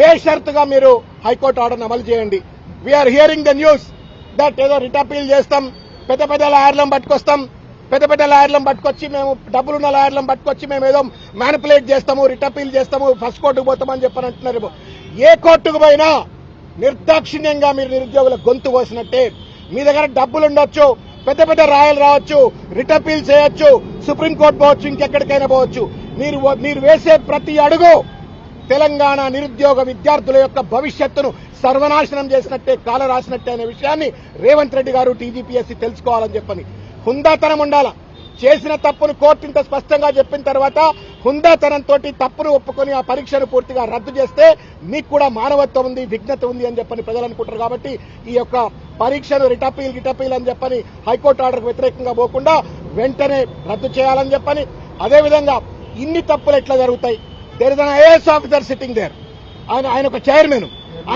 బేషరతుగా మీరు high court order అమలు చేయండి. We're hearing the news that ఏదో రిట్ అపీల్ చేస్తాం పెద్ద పెద్ద లాయర్లను పట్టుకొస్తాం పెద్ద పెద్ద లాయర్లను పట్టుకొచ్చి మేము డబ్బులున్న లాయర్లను పట్టుకొచ్చి మేము ఏదో మ్యానిపులేట్ చేస్తాము రిట్ అపీల్ చేస్తాము ఫస్ట్ కోర్టుకు పోతామని చెప్పని అంటున్నారు. ఏ కోర్టుకు పోయినా నిర్దాక్షిణ్యంగా మీరు నిరుద్యోగుల గొంతు కోసినట్టే మీ దగ్గర డబ్బులు ఉండొచ్చు పెద్ద పెద్ద రాయలు రావచ్చు రిట్ అపీల్ చేయొచ్చు సుప్రీంకోర్టు పోవచ్చు ఇంకెక్కడికైనా పోవచ్చు. మీరు మీరు వేసే ప్రతి అడుగు తెలంగాణ నిరుద్యోగ విద్యార్థుల యొక్క భవిష్యత్తును సర్వనాశనం చేసినట్టే కాల రాసినట్టే అనే విషయాన్ని రేవంత్ రెడ్డి గారు టీజీపీఎస్సీ తెలుసుకోవాలని చెప్పని. హుందాతనం ఉండాల? చేసిన తప్పును కోర్టు ఇంత స్పష్టంగా చెప్పిన తర్వాత హుందాతనంతో తప్పును ఒప్పుకొని ఆ పరీక్షను పూర్తిగా రద్దు చేస్తే మీకు కూడా మానవత్వం ఉంది విఘ్నత ఉంది అని చెప్పని ప్రజలు అనుకుంటారు కాబట్టి ఈ యొక్క పరీక్షను రిటపీల్ గిటపీల్ అని చెప్పని హైకోర్టు ఆర్డర్కు వ్యతిరేకంగా పోకుండా వెంటనే రద్దు చేయాలని చెప్పని. అదేవిధంగా ఇన్ని తప్పులు ఎట్లా జరుగుతాయి? There is an IAS officer sitting there ఆయన ఆయన ఒక చైర్మన్